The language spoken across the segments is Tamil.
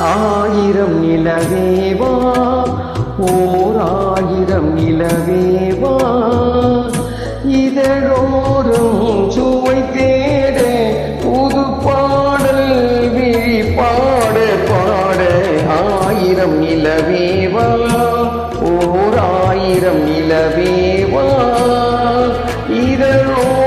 ஆயிரம் நிலவேவா? ஓர் ஆயிரம் நிலவேவா? இதழோரும் சுவை தேட புது பாடல் விழி பாட பாட. ஆயிரம் நிலவேவா? ஓர் ஆயிரம் நிலவேவா? இதழோ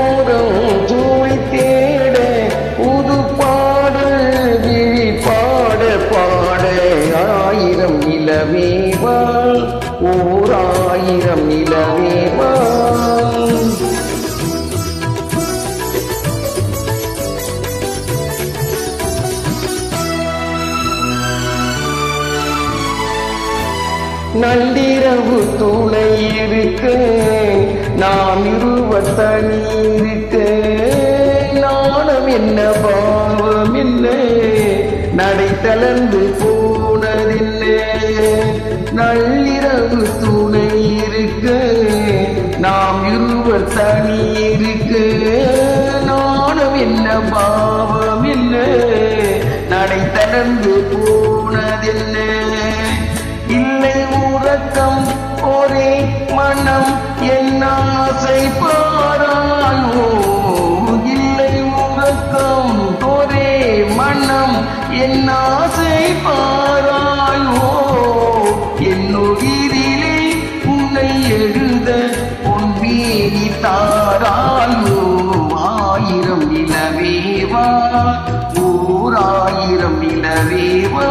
நிலவேவாள் ஓர் ஆயிரம் நிலவேவாள். நள்ளிரவு துணை இருக்க நாம் இருவர் தனி இருக்க நாணம் என்ன பாவம் இல்லை நடை தளர்ந்து போ நள்ளிரவு துணை இருக்க நாம் இருவர் தனி இருக்க. நாணம் என்ன பாவம் என்ன? நடை தடந்து போனதில்லை இல்லை உறக்கம் ஒரே மனம் என்ன ஆசை பாராயோ இல்லை உறக்கம் ஒரே மனம் என் ஆசை பாராயோ ஆயிரம் நிலவேவா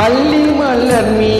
அள்ளி மலர் மீ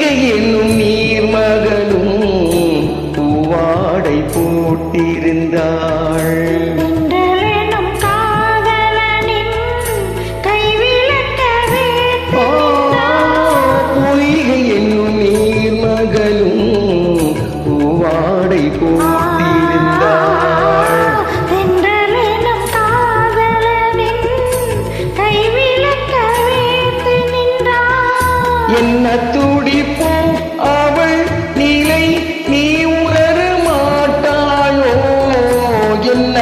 பொய்கை என்னும் நீர்மகளும் பூவாடை போட்டிருந்தாள். என்ன துடிப்போ அவள் நிலை நீ உணர மாட்டாயோ? என்ன